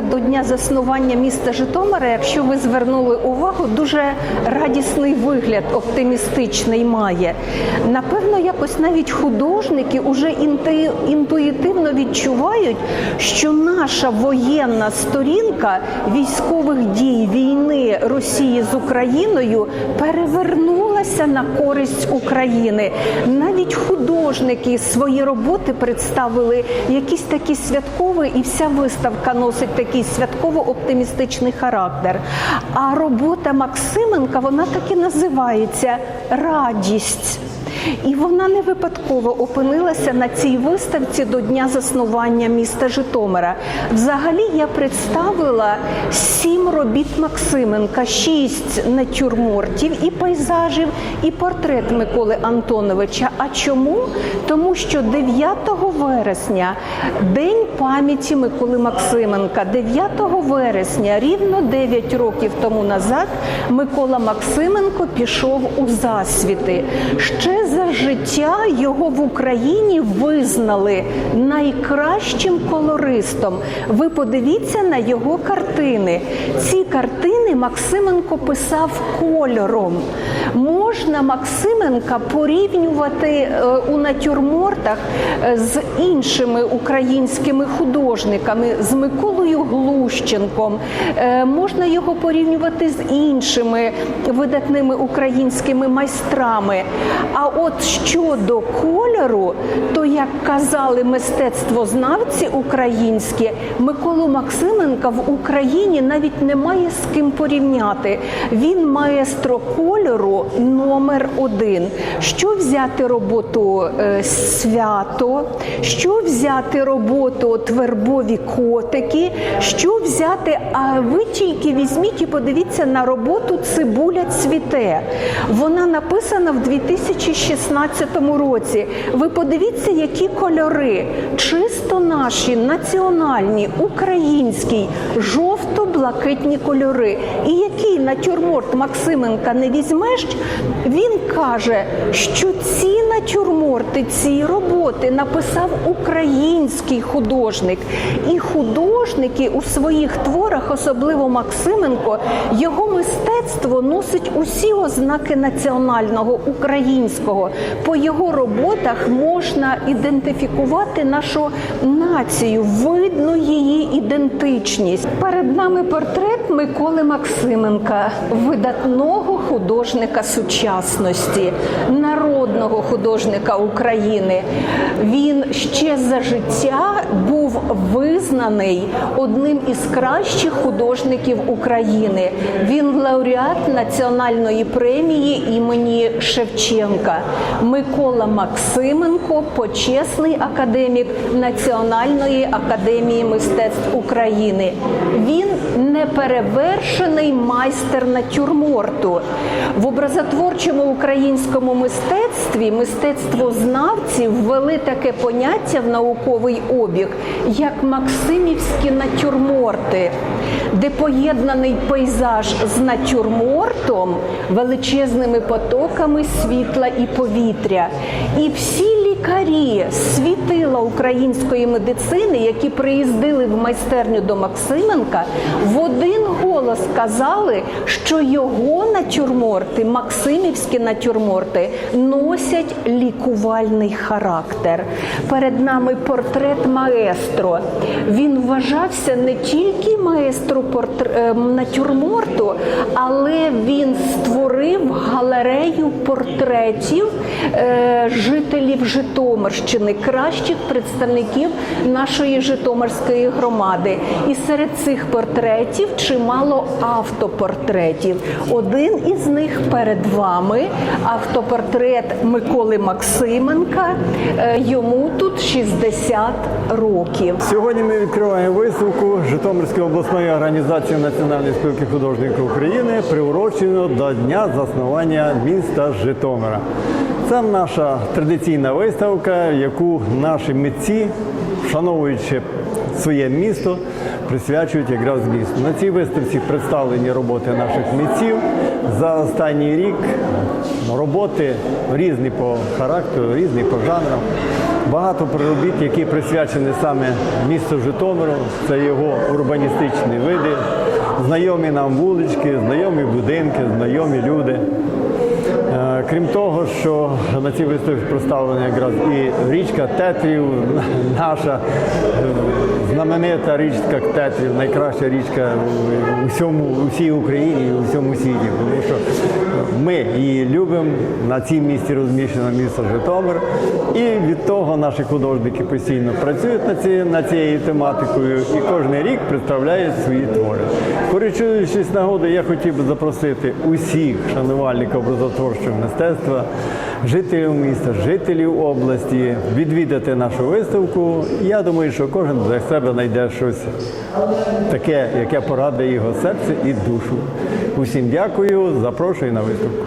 до дня заснування міста Житомира, якщо ви звернули увагу, дуже радісний вигляд, оптимістичний має. Напевно, якось навіть художники інту- інтуїтивно відчувають, що наша воєнна сторінка військових дій війни Росії з Україною перевернулася на користь України. Навіть художники свої роботи представили якісь такі святкові, і вся виставка носить такий святково-оптимістичний характер. А робота Максименка вона так і називається Радість. І вона не випадково опинилася на цій виставці до дня заснування міста Житомира. Взагалі я представила сім робіт Максименка, шість натюрмортів і пейзажів, і портрет Миколи Антоновича. А чому? Тому що 9 вересня, день пам'яті Миколи Максименка, 9 вересня, рівно 9 років тому назад, Микола Максименко пішов у засвіти. Ще за життя його в Україні визнали найкращим колористом. Ви подивіться на його картини. Ці картини Максименко писав кольором. Можна Максименка порівнювати е, у натюрмортах е, з іншими українськими художниками, з Миколою Глущенком. Е, Можна його порівнювати з іншими видатними українськими майстрами. А от щодо кольору, то як казали мистецтвознавці українські, Миколу Максименка в Україні навіть немає з ким порівняти. Він маестро кольору номер один. Що взяти роботу е, свято, що взяти роботу от вербові котики, що взяти, а ви тільки візьміть і подивіться на роботу Цибуля цвіте. Вона написана в 2016 році. Ви подивіться, які кольори, чисто наші, національні, українські, жовто-блакитні кольори. І який натюрморт Максименка не візьмеш, він каже, що ці натюрморти, ці роботи написав український художник. І художники у своїх творах, особливо Максименко, його мистецтво носить усі ознаки національного українського. По його роботах можна ідентифікувати нашу націю, видно її ідентичність. Перед нами портрет Миколи Максименка, видатного художника сучасності, народного художника України. Він ще за життя був визнаний одним із кращих художників України. Він лауреат національної премії імені Шевченка. Микола Максименко, почесний академік Національної академії мистецтв України. Він неперевершений майстер натюрморту. В образотворчому українському мистецтві мистецтвознавці ввели таке поняття в науковий обіг, як максимівські натюрморти, де поєднаний пейзаж з натюрмортом, величезними потоками світла і повітря. І всі лікарі світила української медицини, які приїздили в майстерню до Максименка, в один голос казали, що його натюрморти, максимівські натюрморти, носять лікувальний характер. Перед нами портрет маестро. Він вважався не тільки маестро е, натюрморту, але він створив галерею портретів е, жителів Житомирщини, кращих представників нашої Житомирської громади. І серед цих портретів чимало автопортретів. Один із них перед вами автопортрет Миколи Максименка. Е, Йому тут 60 років. Сьогодні ми відкриваємо виставку Житомирської обласної організації Національної спілки художників України, приурочену до дня заснування міста Житомира. Це наша традиційна виставка, яку наші митці, вшановуючи своє місто, присвячують якраз місту. На цій виставці представлені роботи наших митців за останній рік. Роботи різні по характеру, різні по жанрам. Багато робіт, які присвячені саме місту Житомиру, це його урбаністичні види, знайомі нам вулички, знайомі будинки, знайомі люди. Е, Крім того, що на цій виставці представлена якраз і річка Тетрів, наша знаменита річка Тетрів, найкраща річка у всьому, у всій Україні і у всьому світі. Тому що ми її любимо. На цій місці розміщено місто Житомир. І від того наші художники постійно працюють над цією, над цією тематикою і кожен рік представляють свої твори. Користуючись нагодою, я хотів би запросити усіх шанувальників образотворчого мистецтва, жителів міста, жителів області відвідати нашу виставку. Я думаю, що кожен для себе знайде щось таке, яке порадує його серце і душу. Усім дякую, запрошую на виставку.